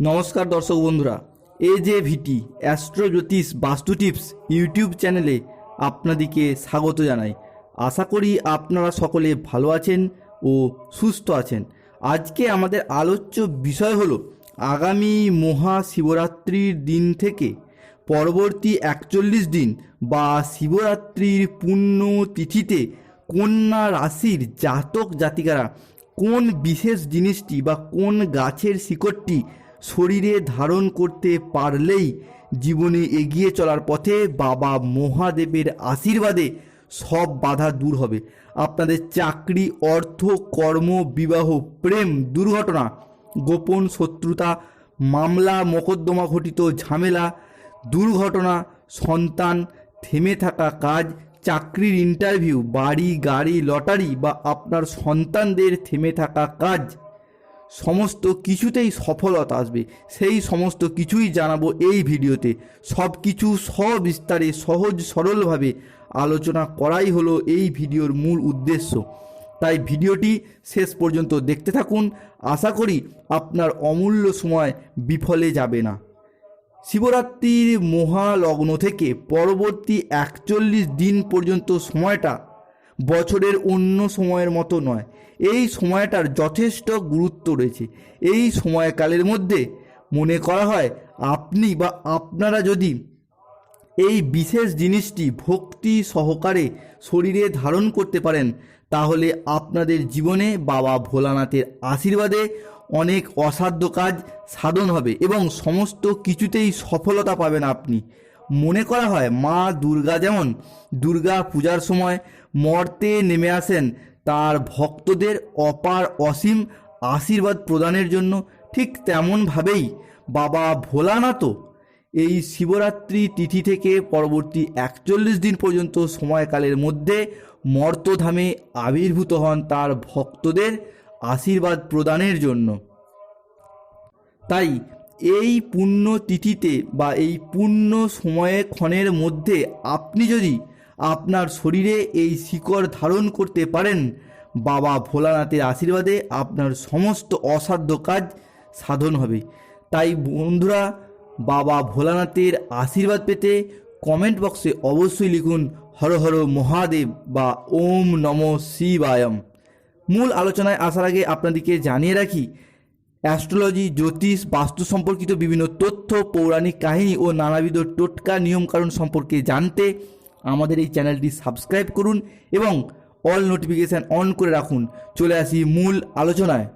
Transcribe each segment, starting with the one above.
নমস্কার দর্শক বন্ধুরা এ যে ভিটি অ্যাস্ট্রো জ্যোতিষ বাস্তু টিপস ইউটিউব চ্যানেলে আপনাদেরকে স্বাগত জানাই। আশা করি আপনারা সকলে ভালো আছেন ও সুস্থ আছেন। আজকে আমাদের আলোচ্য বিষয় হলো, আগামী মহাশিবরাত্রির দিন থেকে পরবর্তী একচল্লিশ দিন বা শিবরাত্রির পূর্ণ তিথিতে কন্যা রাশির জাতক জাতিকারা কোন বিশেষ জিনিসটি বা কোন গাছের শিকড়টি শরীরে ধারণ করতে পারলেই জীবনে এগিয়ে চলার পথে বাবা মহাদেবের আশীর্বাদে সব বাধা দূর হবে। আপনাদের চাকরি, অর্থ, কর্ম, বিবাহ, প্রেম, দুর্ঘটনা, গোপন শত্রুতা, মামলা, মোকদ্দমা ঘটিত ঝামেলা, দুর্ঘটনা, সন্তান, থেমে থাকা কাজ, চাকরির ইন্টারভিউ বাড়ি, গাড়ি লটারি বা আপনার সন্তানদের থেমে থাকা কাজ সমস্ত কিছুতেই সফলতা আসবে। সেই সমস্ত কিছুই জানাব এই ভিডিওতে। সব কিছু সবিস্তারে, সহজ, সরলভাবে আলোচনা করাই হলো এই ভিডিওর মূল উদ্দেশ্য। তাই ভিডিওটি শেষ পর্যন্ত দেখতে থাকুন। আশা করি আপনার অমূল্য সময় বিফলে যাবে না। শিবরাত্রির মহালগ্ন থেকে পরবর্তী একচল্লিশ দিন পর্যন্ত সময়টা বছরের অন্য সময়ের মতো নয়। এই সময়টার যথেষ্ট গুরুত্ব রয়েছে। এই সময়কালের মধ্যে মনে করা হয় আপনি বা আপনারা যদি এই বিশেষ জিনিসটি ভক্তি সহকারে শরীরে ধারণ করতে পারেন, তাহলে আপনাদের জীবনে বাবা ভোলানাথের আশীর্বাদে অনেক অসাধ্য কাজ সাধন হবে এবং সমস্ত কিছুতেই সফলতা পাবেন আপনি। মনে করা হয় মা দুর্গা যেমন দুর্গা পূজার সময় মর্তে নেমে আসেন। তার ভক্তদের অপার অসীম আশীর্বাদ প্রদানের জন্য ঠিক তেমনভাবেই বাবা ভোলানাথও এই শিবরাত্রি তিথি থেকে পরবর্তী একচল্লিশ দিন পর্যন্ত সময়কালের মধ্যে মর্তধামে আবির্ভূত হন তার ভক্তদের আশীর্বাদ প্রদানের জন্য। তাই এই পুণ্য তিথিতে বা এই পুণ্য সময়ে ক্ষণের মধ্যে আপনি যদি আপনার শরীরে এই শিকড় ধারণ করতে পারেন। বাবা ভোলানাথের আশীর্বাদে আপনার সমস্ত অসাধ্য কাজ সাধন হবে। তাই বন্ধুরা, বাবা ভোলানাথের আশীর্বাদ পেতে কমেন্ট বক্সে অবশ্যই লিখুন হর হর মহাদেব বা ওম নম শিবায়ম। মূল আলোচনায় আসার আগে আপনাদেরকে জানিয়ে রাখি, অ্যাস্ট্রোলজি, জ্যোতিষ, বাস্তু সম্পর্কিত বিভিন্ন তথ্য, পৌরাণিক কাহিনী ও নানাবিধ টোটকা নিয়মকানুন সম্পর্কে জানতে আমাদের এই চ্যানেলটি সাবস্ক্রাইব করুন এবং অল নোটিফিকেশান অন করে রাখুন। চলে আসি মূল আলোচনায়।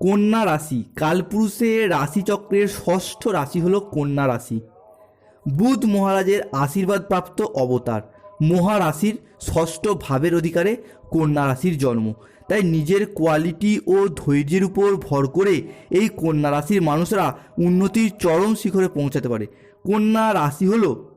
কন্যা রাশি। কালপুরুষের রাশিচক্রের ষষ্ঠ রাশি হলো কন্যা রাশি। বুধ মহারাজের আশীর্বাদপ্রাপ্ত অবতার। মহারাশির ষষ্ঠ ভাবের অধিকারে কন্যা রাশির জন্ম। তাই নিজের কোয়ালিটি ও ধৈর্যের উপর ভর করে এই কন্যা রাশির মানুষরা উন্নতির চরম শিখরে পৌঁছাতে পারে। কন্যা রাশি হলো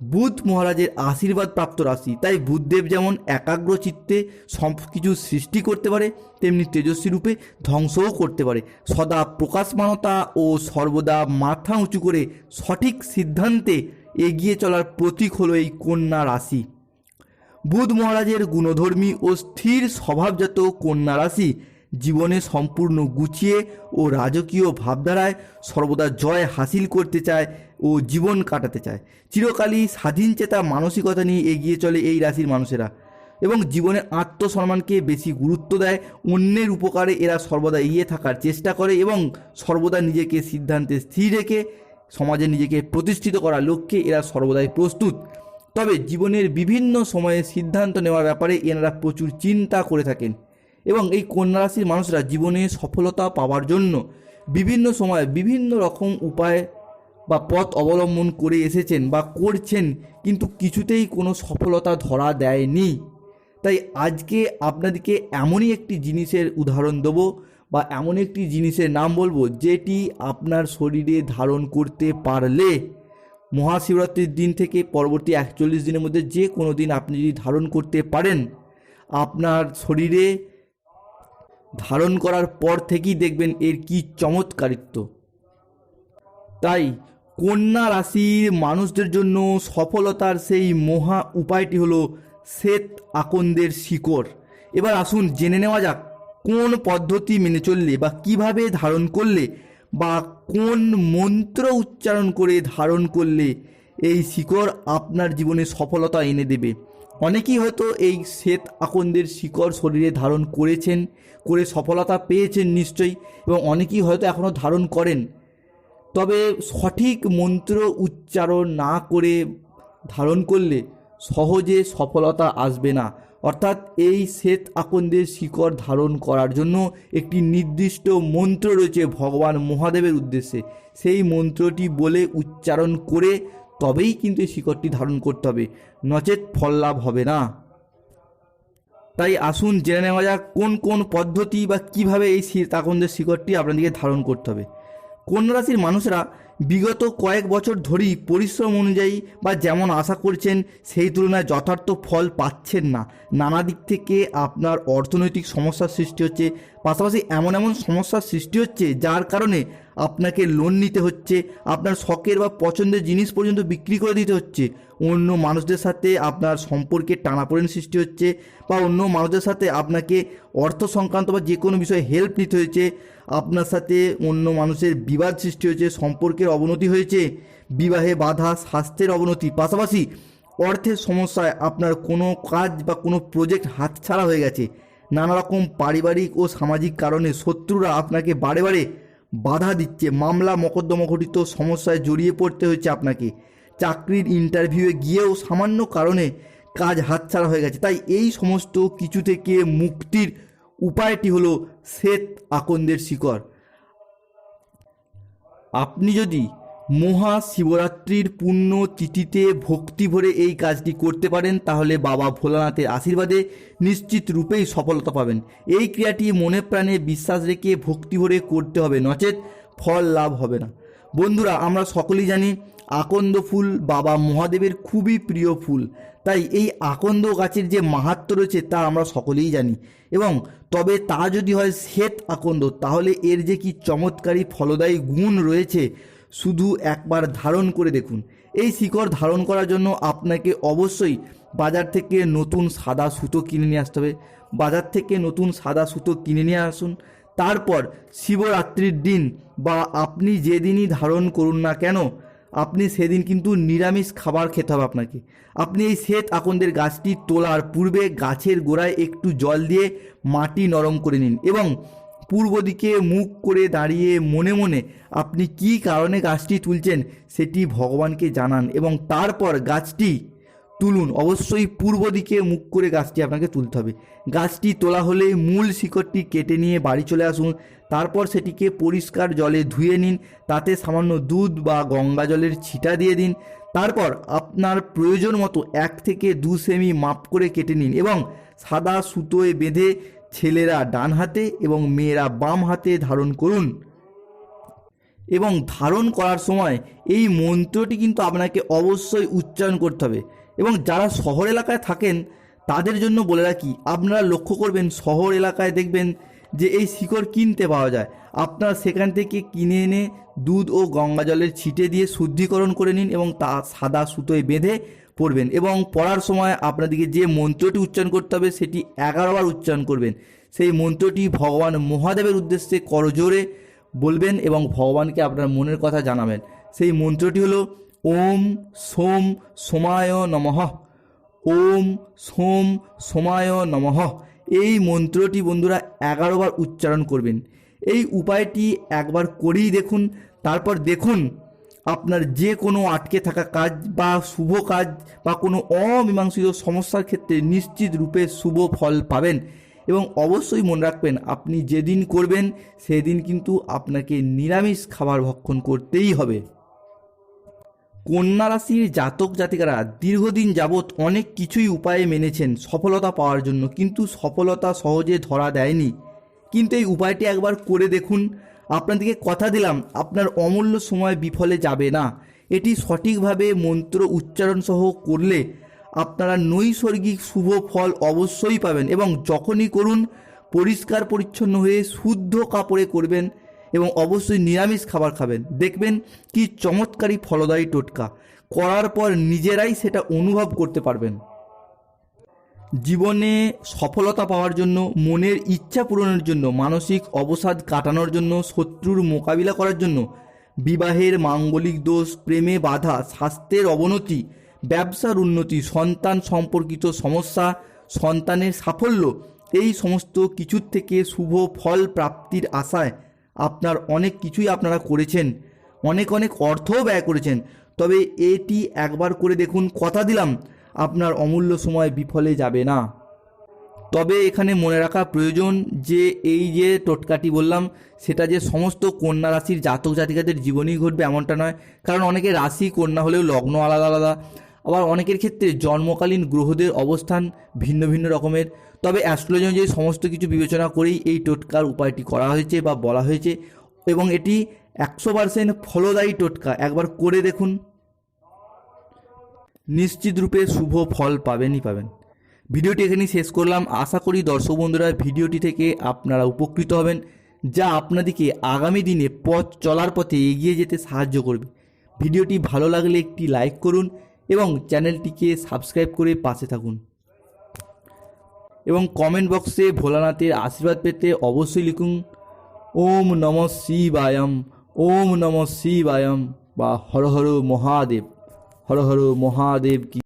বুধ মহারাজের আশীর্বাদ প্রাপ্ত রাশি। তাই বুধদেব যেমন একাগ্র চিত্তে সব কিছু সৃষ্টি করতে পারে, তেমনি তেজস্বী রূপে ধ্বংসও করতে পারে। সদা প্রকাশমানতা ও সর্বদা মাথা উঁচু করে সঠিক সিদ্ধান্তে এগিয়ে চলার প্রতীক হলো এই কন্যা রাশি। বুধ মহারাজের গুণধর্মী ও স্থির স্বভাবজাত কন্যা রাশি জীবনে সম্পূর্ণ গুছিয়ে ও রাজকীয় ভাবধারায় সর্বদা জয় হাসিল করতে চায় ও জীবন কাটাতে চায়। চিরকালই স্বাধীন চেতা মানসিকতা নিয়ে এগিয়ে চলে এই রাশির মানুষেরা এবং জীবনে আত্মসম্মানকে বেশি গুরুত্ব দেয়। অন্যের উপকারে এরা সর্বদা এগিয়ে থাকার চেষ্টা করে এবং সর্বদা নিজেকে সিদ্ধান্তে স্থির রেখে সমাজে নিজেকে প্রতিষ্ঠিত করার লক্ষ্যে এরা সর্বদাই প্রস্তুত। তবে জীবনের বিভিন্ন সময়ে সিদ্ধান্ত নেওয়ার ব্যাপারে এনারা প্রচুর চিন্তা করে থাকেন এবং এই কন্যা রাশির মানুষরা জীবনে সফলতা পাওয়ার জন্য বিভিন্ন সময় বিভিন্ন রকম উপায় বা পথ অবলম্বন করে এসেছেন বা করছেন, কিন্তু কিছুতেই কোনো সফলতা ধরা দেয়নি। তাই আজকে আপনাদেরকে এমনই একটি জিনিসের উদাহরণ দেবো বা এমন একটি জিনিসের নাম বলব, যেটি আপনার শরীরে ধারণ করতে পারলে মহাশিবরাত্রির দিন থেকে পরবর্তী একচল্লিশ দিনের মধ্যে যে কোনো দিন আপনি যদি ধারণ করতে পারেন, আপনার শরীরে ধারণ করার পর থেকেই দেখবেন এর কি চমৎকারিত্ব। তাই কন্যা রাশির মানুষদের জন্য সফলতার সেই মহা উপায়টি হলো শ্বেত আকন্দের শিকড়। এবার আসুন জেনে নেওয়া যাক, কোন পদ্ধতি মেনে চললে বা কীভাবে ধারণ করলে বা কোন মন্ত্র উচ্চারণ করে ধারণ করলে এই শিকড় আপনার জীবনে সফলতা এনে দেবে। অনেকেই হয়তো এই শ্বেত আকন্দের শিকড় শরীরে ধারণ করেছেন, করে সফলতা পেয়েছেন নিশ্চয়ই, এবং অনেকেই হয়তো এখনও ধারণ করেন। তবে সঠিক মন্ত্র উচ্চারণ না করে ধারণ করলে সহজে সফলতা আসবে না। অর্থাৎ এই শ্বেত আকন্দের শিকড় ধারণ করার জন্য একটি নির্দিষ্ট মন্ত্র রয়েছে ভগবান মহাদেবের উদ্দেশ্যে। সেই মন্ত্রটি বলে উচ্চারণ করে তবেই কিন্তু এই শিকড়টি ধারণ করতে হবে নচেত ফল লাভ হবে না। তাই আসুন জেনে নেওয়া যাক কোন কোন পদ্ধতি বা কীভাবে এই শীত আকন্দের শিকড়টি আপনাদেরকে ধারণ করতে হবে। কন্যা রাশির মানুষরা বিগত কয়েক বছর ধরেই পরিশ্রম অনুযায়ী বা যেমন আশা করছেন, সেই তুলনায় যথার্থ ফল পাচ্ছেন না। নানা দিক থেকে আপনার অর্থনৈতিক সমস্যার সৃষ্টি হচ্ছে, পাশাপাশি এমন এমন সমস্যার সৃষ্টি হচ্ছে যার কারণে আপনাকে লোন নিতে হচ্ছে, আপনার শখের বা পছন্দের জিনিস পর্যন্ত বিক্রি করে দিতে হচ্ছে, অন্য মানুষদের সাথে আপনার সম্পর্কে টানাপোড়েন সৃষ্টি হচ্ছে বা অন্য মানুষদের সাথে আপনাকে অর্থ সংক্রান্ত বা যে কোনো বিষয়ে হেল্প নিতে হয়েছে। আপনার সাথে অন্য মানুষের বিবাদ সৃষ্টি হয়েছে, সম্পর্কের অবনতি হয়েছে, বিবাহে বাধা, স্বাস্থ্যের অবনতি, পাশাপাশি অর্থের সমস্যায় আপনার কোনো কাজ বা কোনো প্রজেক্ট হাতছাড়া হয়ে গেছে। নানা রকম পারিবারিক ও সামাজিক কারণে শত্রুরা আপনাকে বারে বারে বাধা দিচ্ছে, মামলা মকদ্দমা ঘটিত সমস্যায় জড়িয়ে পড়তে হয়েছে আপনাকে। চাকরির ইন্টারভিউয়ে গিয়েও সামান্য কারণে কাজ হাতছাড়া হয়ে গেছে। তাই এই সমস্ত কিছু থেকে মুক্তির উপায়টি হলো শ্বেত আকন্দের শিকড়। আপনি যদি মহা শিবরাত্রির পুণ্য তিথিতে ভক্তি ভরে এই কাজটি করতে পারেন, তাহলে বাবা ভোলানাথের আশীর্বাদে নিশ্চিত রূপেই সফলতা পাবেন। এই ক্রিয়াটি মনে প্রাণে বিশ্বাস রেখে ভক্তি ভরে করতে হবে, নচেত ফল লাভ হবে না। বন্ধুরা, আমরা সকলেই জানি আকন্দ ফুল বাবা মহাদেবের খুবই প্রিয় ফুল। তাই এই আকন্দ গাছের যে মাহাত্ম রয়েছে তা আমরা সকলেই জানি। এবং তবে তা যদি হয় শ্বেত আকন্দ, তাহলে এর যে কি চমৎকারী ফলদায়ী গুণ রয়েছে, শুধু একবার ধারণ করে দেখুন। এই শিকড় ধারণ করার জন্য আপনাকে অবশ্যই বাজার থেকে নতুন সাদা সুতো কিনে নিয়ে আসতে হবে। বাজার থেকে নতুন সাদা সুতো কিনে নিয়ে আসুন। তারপর শিবরাত্রির দিন বা আপনি যেদিনই ধারণ করুন না কেন আপনি সেদিন কিন্তু নিরামিষ খাবার খেতে হবে আপনাকে। আপনি এই শ্বেত আকন্দের গাছটি তোলার পূর্বে গাছের গোড়ায় একটু জল দিয়ে মাটি নরম করে নিন এবং পূর্ব দিকে মুখ করে দাঁড়িয়ে মনে মনে আপনি কি কারণে গাছটি তুলছেন সেটি ভগবানকে জানান এবং তারপর গাছটি তুলুন। অবশ্যই পূর্ব দিকে মুখ করে গাছটি আপনাকে তুলতে হবে। গাছটি তোলা হলে মূল শিকড়টি কেটে নিয়ে বাড়ি চলে আসুন। তারপর সেটিকে পরিষ্কার জলে ধুয়ে নিন। তাতে সামান্য দুধ বা গঙ্গা জলের ছিটা দিয়ে দিন। তারপর আপনার প্রয়োজন মতো এক থেকে দু সেমি মাপ করে কেটে নিন এবং সাদা সুতোয় বেঁধে ছেলেরা ডান হাতে এবং মেয়েরা বাম হাতে ধারণ করুন। এবং ধারণ করার সময় এই মন্ত্রটি কিন্তু আপনাকে অবশ্যই উচ্চারণ করতে হবে। এবং যারা শহর এলাকায় থাকেন, তাদের জন্য বলে রাখি, আপনারা লক্ষ্য করবেন, শহর এলাকায় দেখবেন যে এই শিকড় কিনতে পাওয়া যায়। আপনারা সেখান থেকে কিনে এনে দুধ ও গঙ্গা জলের ছিটে দিয়ে শুদ্ধিকরণ করে নিন এবং তা সাদা সুতোয় বেঁধে পড়বেন এবং পড়ার সময় আপনাদেরকে যে মন্ত্রটি উচ্চারণ করতে হবে, সেটি এগারোবার উচ্চারণ করবেন। সেই মন্ত্রটি ভগবান মহাদেবের উদ্দেশ্যে করজোরে বলবেন এবং ভগবানকে আপনার মনের কথা জানাবেন। সেই মন্ত্রটি হলো ওম সোম সোমায় নমঃ। ওম সোম সোমায় নমঃ। এই মন্ত্রটি বন্ধুরা এগারোবার উচ্চারণ করবেন। এই উপায়টি একবার করেই দেখুন, তারপর দেখুন আপনার যে কোনো আটকে থাকা কাজ বা শুভ কাজ বা কোনো অমীমাংসিত সমস্যার ক্ষেত্রে নিশ্চিত রূপে শুভ ফল পাবেন এবং অবশ্যই মনে রাখবেন, আপনি যেদিন করবেন, সেদিন কিন্তু আপনাকে নিরামিষ খাবার ভক্ষণ করতেই হবে। কন্যা রাশির জাতক জাতিকারা দীর্ঘদিন যাবৎ অনেক কিছুই উপায়ে মেনেছেন সফলতা পাওয়ার জন্য, কিন্তু সফলতা সহজে ধরা দেয়নি। কিন্তু এই উপায়টি একবার করে দেখুন। আপনাদেরকে কথা দিলাম, আপনার অমূল্য সময় বিফলে যাবে না। এটি সঠিকভাবে মন্ত্র উচ্চারণ সহ করলে আপনারা নৈসর্গিক শুভ ফল অবশ্যই পাবেন এবং যখনই করুন, পরিষ্কার পরিচ্ছন্ন হয়ে শুদ্ধ কাপড়ে করবেন। এবং অবশ্যই নিরামিষ খাবার খাবেন। দেখবেন কি চমৎকারী ফলদায়ী টোটকা। করার পর নিজেরাই সেটা অনুভব করতে পারবেন। জীবনে সফলতা পাওয়ার জন্য, মনের ইচ্ছা পূরণের জন্য, মানসিক অবসাদ কাটানোর জন্য, শত্রুর মোকাবিলা করার জন্য বিবাহের মাঙ্গলিক দোষ, প্রেমে বাধা, স্বাস্থ্যের অবনতি, ব্যবসার উন্নতি, সন্তান সম্পর্কিত সমস্যা, সন্তানের সাফল্য, এই সমস্ত কিছুর থেকে শুভ ফল প্রাপ্তির আশায় আপনার অনেক কিছুই আপনারা করেছেন। অনেক অনেক অর্থও ব্যয় করেছেন। তবে এটি একবার করে দেখুন, কথা দিলাম, আপনার অমূল্য সময় বিফলে যাবে না। তবে এখানে মনে রাখা প্রয়োজন যে, এই যে টোটকাটি বললাম, সেটা যে সমস্ত কন্যা রাশির জাতক জাতিকাদের জীবনেই ঘটবে এমনটা নয়। কারণ অনেকে রাশি কন্যা হলেও লগ্ন আলাদা আলাদা। আবার অনেকের ক্ষেত্রে জন্মকালীন গ্রহদের অবস্থান ভিন্ন ভিন্ন রকমের। তবে অ্যাস্ট্রোলজি অনুযায়ী সমস্ত কিছু বিবেচনা করেই এই টোটকার উপায়টি করা হয়েছে বা বলা হয়েছে এবং এটি একশো পার্সেন্ট ফলদায়ী টোটকা। একবার করে দেখুন। নিশ্চিত রূপে শুভ ফল পাবেনই পাবেন। ভিডিওটি এখানেই শেষ করলাম। আশা করি দর্শক বন্ধুরা, ভিডিওটি থেকে আপনারা উপকৃত হবেন, যা আপনাদেরকে আগামী দিনে পথ চলার পথে এগিয়ে যেতে সাহায্য করবে। ভিডিওটি ভালো লাগলে একটি লাইক করুন এবং চ্যানেলটিকে সাবস্ক্রাইব করে পাশে থাকুন। এবং কমেন্ট বক্সে ভোলানাথের আশীর্বাদ পেতে অবশ্যই লিখুন, ওম নম শিবায়ম, ওম নম শিবায়ম বা হর হর মহাদেব, হর হর মহাদেব কি